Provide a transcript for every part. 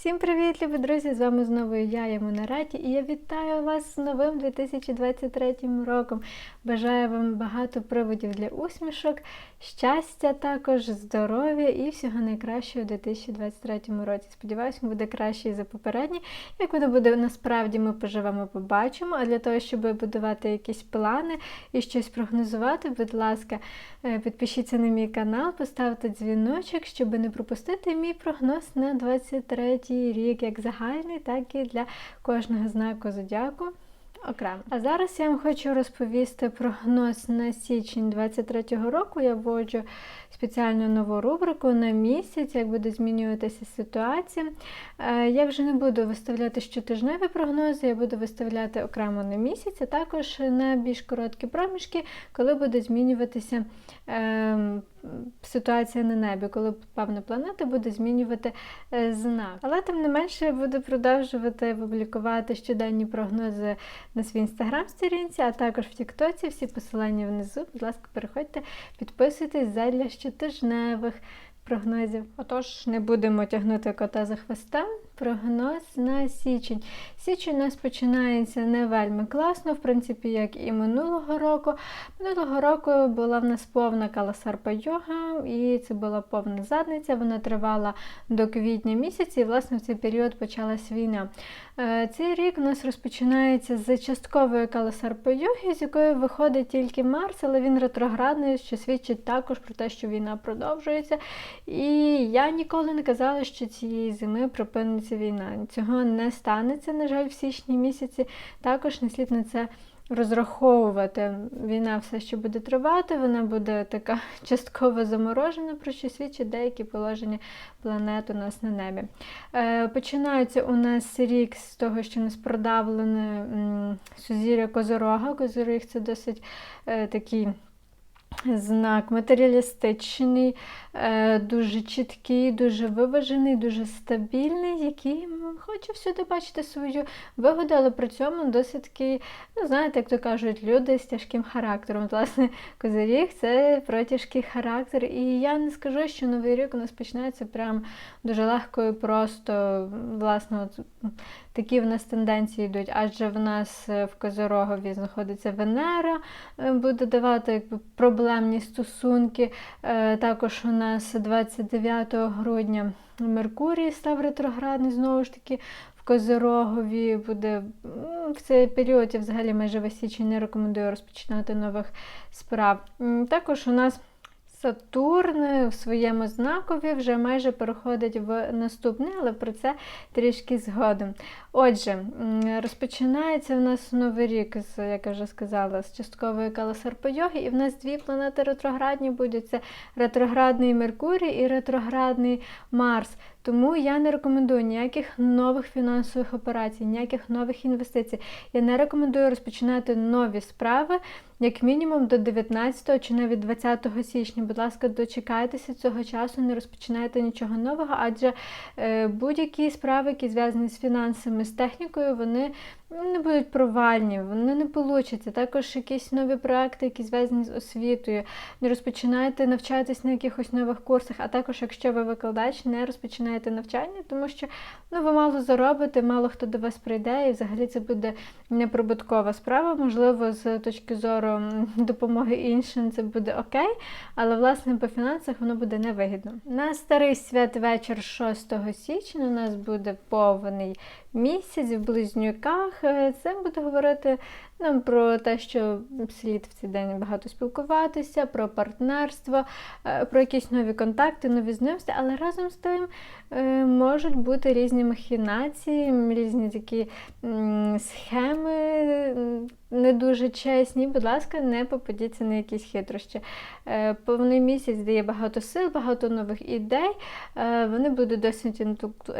Всім привіт, любі друзі! З вами знову я, Ямина Раді, і я вітаю вас з новим 2023 роком. Бажаю вам багато приводів для усмішок, щастя, також здоров'я і всього найкращого у 2023 році. Сподіваюся, він буде кращий за попередній. Як воно буде насправді, ми поживемо, побачимо. А для того, щоб будувати якісь плани і щось прогнозувати, будь ласка, е, підпишіться на мій канал, поставте дзвіночок, щоб не пропустити мій прогноз на 23 рік, як загальний, так і для кожного знаку зодіаку окремо. А зараз я вам хочу розповісти прогноз на січень 23-го року. Я вводжу спеціальну нову рубрику на місяць, як буде змінюватися ситуація. Е, Я вже не буду виставляти щотижневі прогнози, я буду виставляти окремо на місяць, а також на більш короткі проміжки, коли буде змінюватися. Ситуація на небі, коли певна планета буде змінювати е, знак. Але тим не менше буду продовжувати публікувати щоденні прогнози на свій інстаграм-сторінці, а також в Тіктоці. Всі посилання внизу. Будь ласка, переходьте, підписуйтесь задля щотижневих прогнозів. Отож, не будемо тягнути кота за хвоста. Прогноз на січень. Січень у нас починається не вельми класно, в принципі, як і минулого року. Минулого року була в нас повна каласарпа йога, і це була повна задниця. Вона тривала до квітня місяця, і власне в цей період почалась війна. Е, Цей рік у нас розпочинається з часткової каласарпи йоги, з якої виходить тільки Марс, але він ретроградний, що свідчить також про те, що війна продовжується. І я ніколи не казала, що цієї зими припиниться війна. Цього не станеться, на жаль, в січні місяці. Також не слід на це розраховувати. Війна все ще буде тривати, вона буде така частково заморожена, про що свідчить деякі положення планет у нас на небі. Е, Починається у нас рік з того, що у нас продавлене сузір'я Козорога. Козоріг це досить е, такий. Знак матеріалістичний, е, дуже чіткий, дуже виважений, дуже стабільний, який хоче всюди бачити свою вигоду, але при цьому досить такий, ну знаєте, як то кажуть, люди з тяжким характером. Власне, Козиріг це про тяжкий характер. І я не скажу, що новий рік у нас починається прям дуже легко і просто. Власне, от, такі в нас тенденції йдуть, адже в нас е, в Козорогові знаходиться Венера, е, буде давати якби, проблемні стосунки. Е, Також у нас 29 грудня Меркурій став ретроградний, знову ж таки. В Козорогові буде в цей період я взагалі майже весь січень не рекомендую розпочинати нових справ. Також у нас Сатурн в своєму знакові вже майже переходить в наступний, але про це трішки згодом. Отже, розпочинається в нас новий рік, з, як я вже сказала, з часткової каласарпойоги, і в нас дві планети ретроградні будуть: це ретроградний Меркурій і ретроградний Марс. Тому я не рекомендую ніяких нових фінансових операцій, ніяких нових інвестицій. Я не рекомендую розпочинати нові справи, як мінімум до 19 чи навіть 20 січня. Будь ласка, дочекайтеся цього часу, не розпочинайте нічого нового, адже е, будь-які справи, які зв'язані з фінансами, з технікою, вони не будуть провальні, вони не получаться. Також якісь нові проекти, які зв'язані з освітою. Не розпочинайте навчатись на якихось нових курсах, а також, якщо ви викладач, не розпочинаєте навчання, тому що ну, ви мало заробите, мало хто до вас прийде, і взагалі це буде неприбуткова справа. Можливо, з точки зору допомоги іншим це буде окей, але власне по фінансах воно буде невигідно. На старий святвечір 6 січня у нас буде повний місяць в близнюках. Е, Це буде говорити нам про те, що слід в цей день багато спілкуватися, про партнерство, е, про якісь нові контакти, нові знайомства, але разом з тим е, можуть бути різні махінації, різні такі схеми не дуже чесні. Будь ласка, не попадіться на якісь хитрощі. Е, Повний місяць дає багато сил, багато нових ідей. Вони будуть досить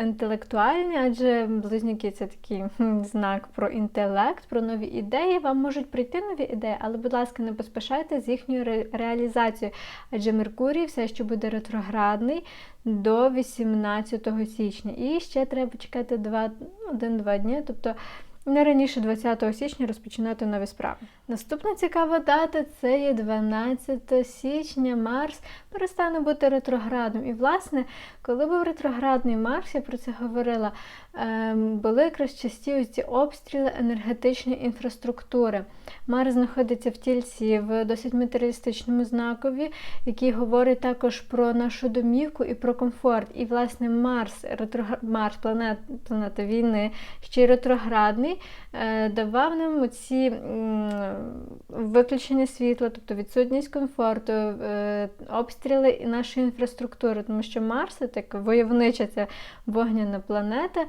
інтелектуальні, адже близнюки це такий знак про інтелект, про нові ідеї. Вам можуть прийти нові ідеї, але, будь ласка, не поспішайте з їхньою ре- реалізацією, адже Меркурій все ще буде ретроградний до 18 січня. І ще треба чекати два- ну, один-два дні. Тобто не раніше 20 січня розпочинати нові справи. Наступна цікава дата це є 12 січня. Марс перестане бути ретроградним. І, власне, коли був ретроградний Марс, я про це говорила, ем, були якраз часті ці обстріли енергетичної інфраструктури. Марс знаходиться в тільці в досить матеріалістичному знакові, який говорить також про нашу домівку і про комфорт. І, власне, Марс, ретрогра... Марс, планет, планета війни, ще й ретроградний, е, давав нам оці м, виключення світла, тобто відсутність комфорту, е, обстріли і нашої інфраструктури, тому що Марс, так войовнича ця вогняна планета,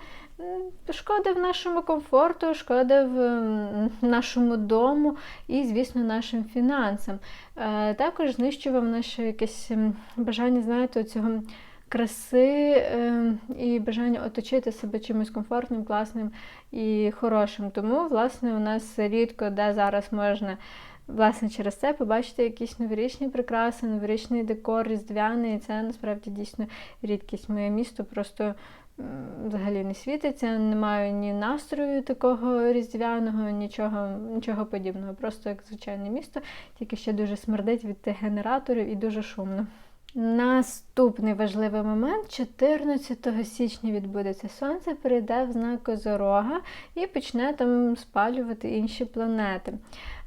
шкодив нашому комфорту, шкодив нашому дому і, звісно, нашим фінансам. Е, Також знищував наше якесь бажання, знаєте, цього краси е, і бажання оточити себе чимось комфортним, класним і хорошим. Тому, власне, у нас рідко де зараз можна. Власне, через це побачити якісь новорічні прикраси, новорічний декор, різдвяний. І це насправді дійсно рідкість. Моє місто просто взагалі не світиться, немає ні настрою такого різдвяного, нічого, нічого подібного. Просто як звичайне місто, тільки ще дуже смердить від тих генераторів і дуже шумно. Наступний важливий момент 14 січня відбудеться сонце, перейде в знак Козорога і почне там спалювати інші планети.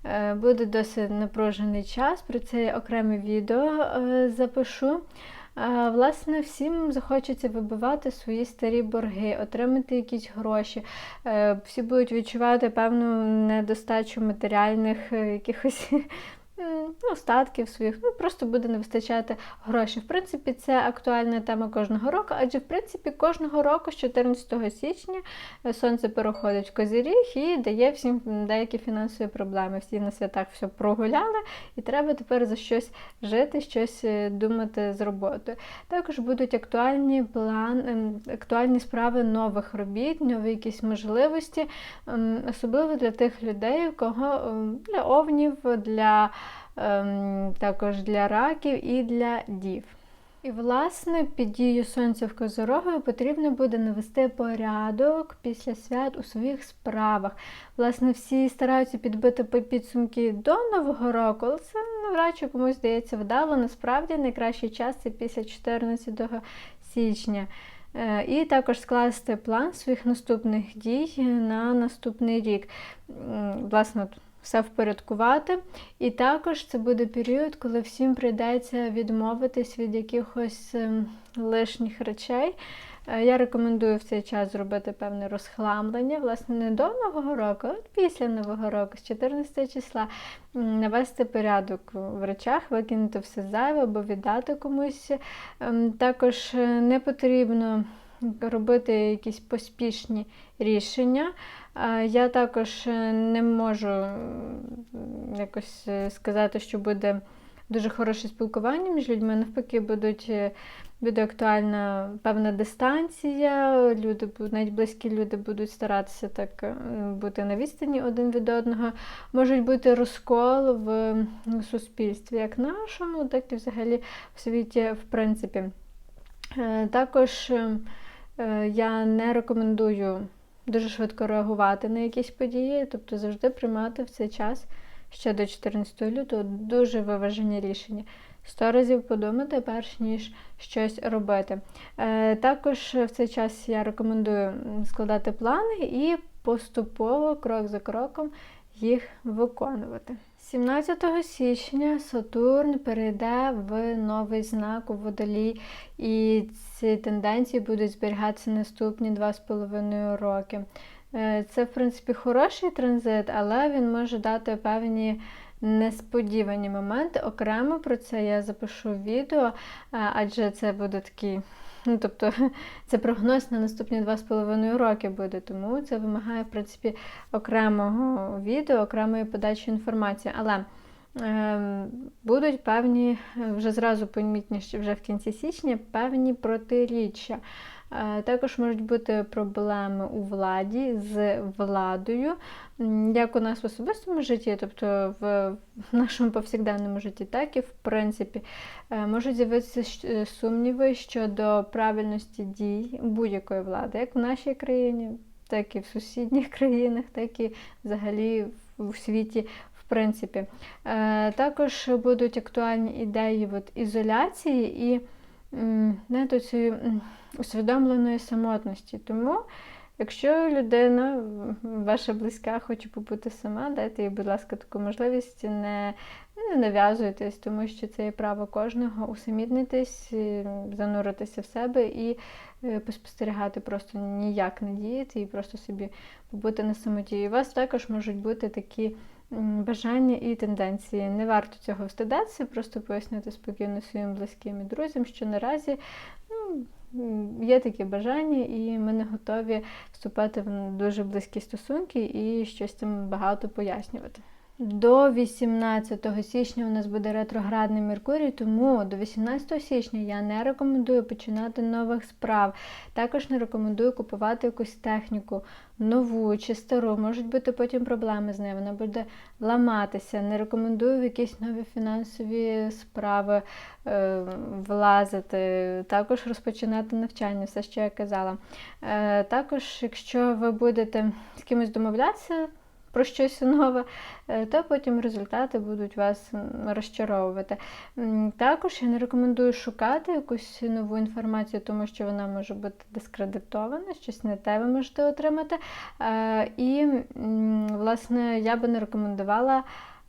Е, Буде досить напружений час, про це я окреме відео е, запишу. Е, Власне, всім захочеться вибивати свої старі борги, отримати якісь гроші. Всі будуть відчувати певну недостачу матеріальних якихось м, ну, статків своїх, ну просто буде не вистачати грошей. В принципі, це актуальна тема кожного року, адже в принципі кожного року, з 14 січня, е, сонце переходить в Козиріг і дає всім деякі фінансові проблеми. Всі на святах все прогуляли, і треба тепер за щось жити, щось е, думати з роботою. Також будуть актуальні план, ем, актуальні справи нових робіт, нові якісь можливості, ем, особливо для тих людей, кого ем, для овнів, для також для раків і для дів. І, власне, під дією сонця в Козорогові потрібно буде навести порядок після свят у своїх справах. Власне, всі стараються підбити підсумки до Нового року, але це навряд чи комусь здається вдало. Насправді найкращий час це після 14 січня. Е, І також скласти план своїх наступних дій на наступний рік. Власне, все впорядкувати. І також це буде період, коли всім прийдеться відмовитись від якихось ем, лишніх речей. Е, Я рекомендую в цей час зробити певне розхламлення, власне, не до Нового року, а після Нового року, з 14 числа, навести порядок в речах, викинути все зайве або віддати комусь. Ем, Також е, не потрібно робити якісь поспішні рішення. Я також не можу якось е, сказати, що буде дуже хороше спілкування між людьми. Навпаки, будуть, е, буде актуальна певна дистанція. Люди навіть близькі люди будуть старатися так е, бути на відстані один від одного. Можуть бути розкол в суспільстві, як нашому, так і взагалі в світі, в принципі. Також я не рекомендую дуже швидко реагувати на якісь події, тобто завжди приймати в цей час ще до 14 лютого дуже виважені рішення. Сто разів подумати, перш ніж щось робити. Е, Також в цей час я рекомендую складати плани і поступово, крок за кроком, їх виконувати. 17 січня Сатурн перейде в новий знак у водолій, і ці тенденції будуть зберігатися наступні 2,5 роки. Е, Це, в принципі, хороший транзит, але він може дати певні несподівані моменти. Окремо про це я запишу відео, е, адже це буде такий. Ну, тобто це прогноз на наступні 2,5 роки буде, тому це вимагає, в принципі, окремого відео, окремої подачі інформації. Але е, будуть певні, е, вже зразу помітні, вже в кінці січня, певні протиріччя. Е, Також можуть бути проблеми у владі з владою, як у нас в особистому житті, тобто в нашому повсякденному житті, так і в принципі. Е, Можуть з'явитися е, сумніви щодо правильності дій будь-якої влади, як в нашій країні, так і в сусідніх країнах, так і взагалі в- світі. В принципі. Також будуть актуальні ідеї от, ізоляції і знаєте, цієї усвідомленої самотності. Тому, якщо людина, ваша близька, хоче побути сама, дайте їй, будь ласка, таку можливість, не, не нав'язуйтесь, тому що це є право кожного усамітнитись, е, зануритися в себе і е, поспостерігати, просто ніяк не діяти і просто собі побути на самоті. І у вас також можуть бути такі бажання і тенденції. Не варто цього встидатися, просто пояснити спокійно своїм близьким і друзям, що наразі ну, є такі бажання, і ми не готові вступати в дуже близькі стосунки і щось там багато пояснювати. До 18 січня у нас буде ретроградний Меркурій, тому до 18 січня я не рекомендую починати нових справ. Також не рекомендую купувати якусь техніку нову чи стару. Можуть бути потім проблеми з нею, вона буде ламатися. Не рекомендую в якісь нові фінансові справи е, влазити. Також розпочинати навчання, все, що я казала. Е, також, якщо ви будете з кимось домовлятися, про щось нове, е, то потім результати будуть вас розчаровувати. Також я не рекомендую шукати якусь нову інформацію, тому що вона може бути дискредитована, щось не те ви можете отримати. Е, І, власне, я би не рекомендувала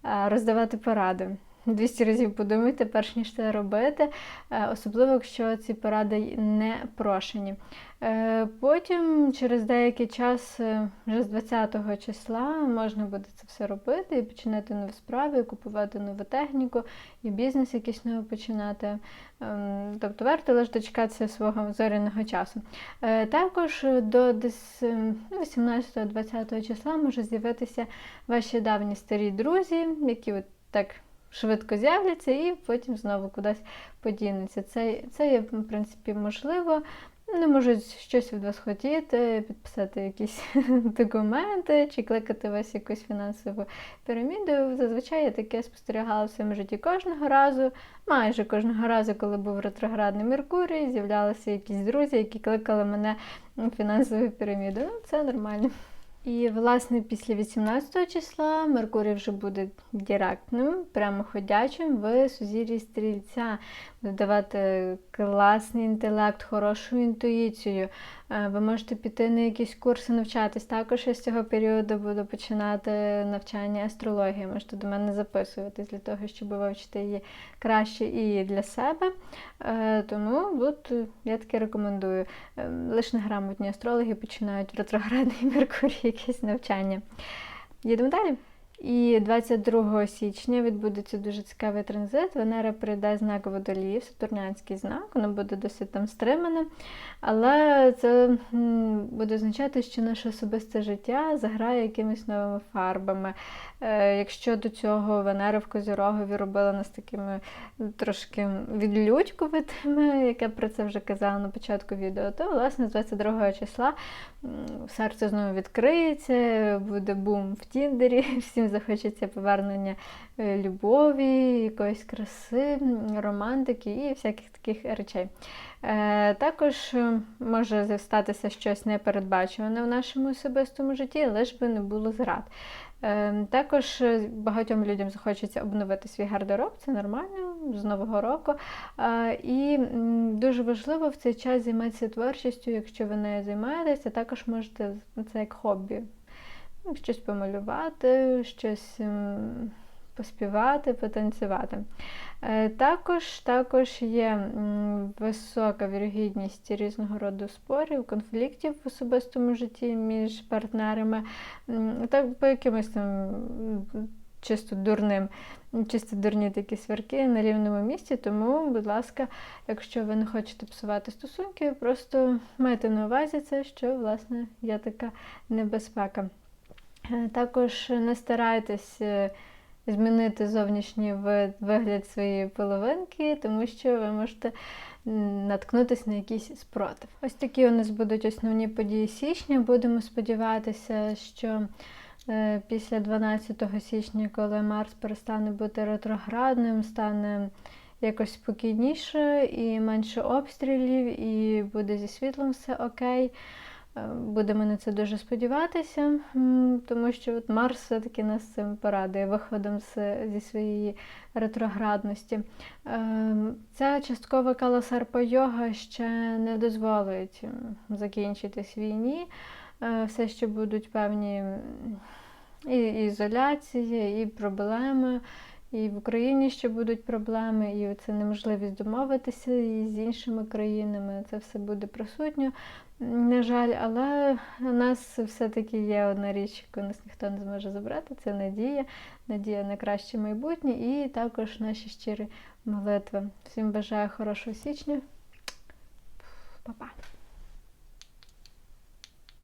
е, роздавати поради. 200 разів подумайте, перш ніж це робити, е, особливо якщо ці поради не прошені. Е, Потім, через деякий час, е, вже з 20 числа, можна буде це все робити і починати нові справи, і купувати нову техніку, і бізнес якийсь новий починати. Ем, Тобто варто лише дочекатися свого зоряного часу. Також до десь ем, ну, 18-20 числа може з'явитися ваші давні старі друзі, які от так швидко з'являться і потім знову кудись подінуться. Це, це є, в принципі, можливо. Вони можуть щось від вас хотіти, підписати якісь документи чи кликати вас якусь фінансову піраміду. Зазвичай я таке спостерігала в своєму житті кожного разу. Майже кожного разу, коли був ретроградний Меркурій, з'являлися якісь друзі, які кликали мене фінансову піраміду. Ну, це нормально. І, власне, після 18 числа Меркурій вже буде директним, прямоходячим в сузір'ї стрільця, буде давати класний інтелект, хорошу інтуїцію. Е, Ви можете піти на якісь курси навчатись. Також я з цього періоду буду починати навчання астрології. Можете до мене записуватись для того, щоб вивчити її краще і для себе. Е, Тому от, я таке рекомендую. Е, Лише неграмотні астрологи починають в ретроградний Меркурій якесь навчання. Їдемо далі. І 22 січня відбудеться дуже цікавий транзит. Венера прийде знак водоліїв, сатурнянський знак, воно буде досить там стримане. Але це буде означати, що наше особисте життя заграє якимись новими фарбами. Е, Якщо до цього Венера в Козірогові робила нас такими трошки відлюдькуватими, як я про це вже казала на початку відео, то власне з 22 числа серце знову відкриється, буде бум в Тіндері, всім захочеться повернення е, любові, якоїсь краси, романтики і всяких таких речей. Е, Також е, може статися щось непередбачуване в нашому особистому житті, лиш би не було зрад. Також багатьом людям захочеться обновити свій гардероб, це нормально з Нового року. І дуже важливо в цей час займатися творчістю, якщо ви нею займаєтеся, також можете це як хобі. Ну, Щось помалювати, щось поспівати, потанцювати. Е, Також, також є висока вірогідність різного роду спорів, конфліктів в особистому житті між партнерами, так по якимось там чисто дурним, чисто дурні такі сварки на рівному місці. Тому, будь ласка, якщо ви не хочете псувати стосунки, просто майте на увазі це, що власне є така небезпека. Е, Також не старайтесь е, змінити зовнішній вигляд своєї половинки, тому що ви можете наткнутися на якийсь спротив. Ось такі у нас будуть основні події січня. Будемо сподіватися, що е, після 12 січня, коли Марс перестане бути ретроградним, стане якось спокійніше і менше обстрілів, і буде зі світлом все окей. Е, Будемо на це дуже сподіватися, тому що от Марс все-таки нас цим порадує виходом з, зі своєї ретроградності. Е, Ця часткова каласарпа-йога ще не дозволить закінчитись війні. Е, Все ще будуть певні і ізоляції, і проблеми. І в Україні ще будуть проблеми, і це неможливість домовитися і з іншими країнами. Це все буде присутньо. На жаль, але у нас все-таки є одна річ, яку нас ніхто не зможе забрати, це надія, надія на краще майбутнє і також наші щирі молитви. Всім бажаю хорошого січня. Па-па!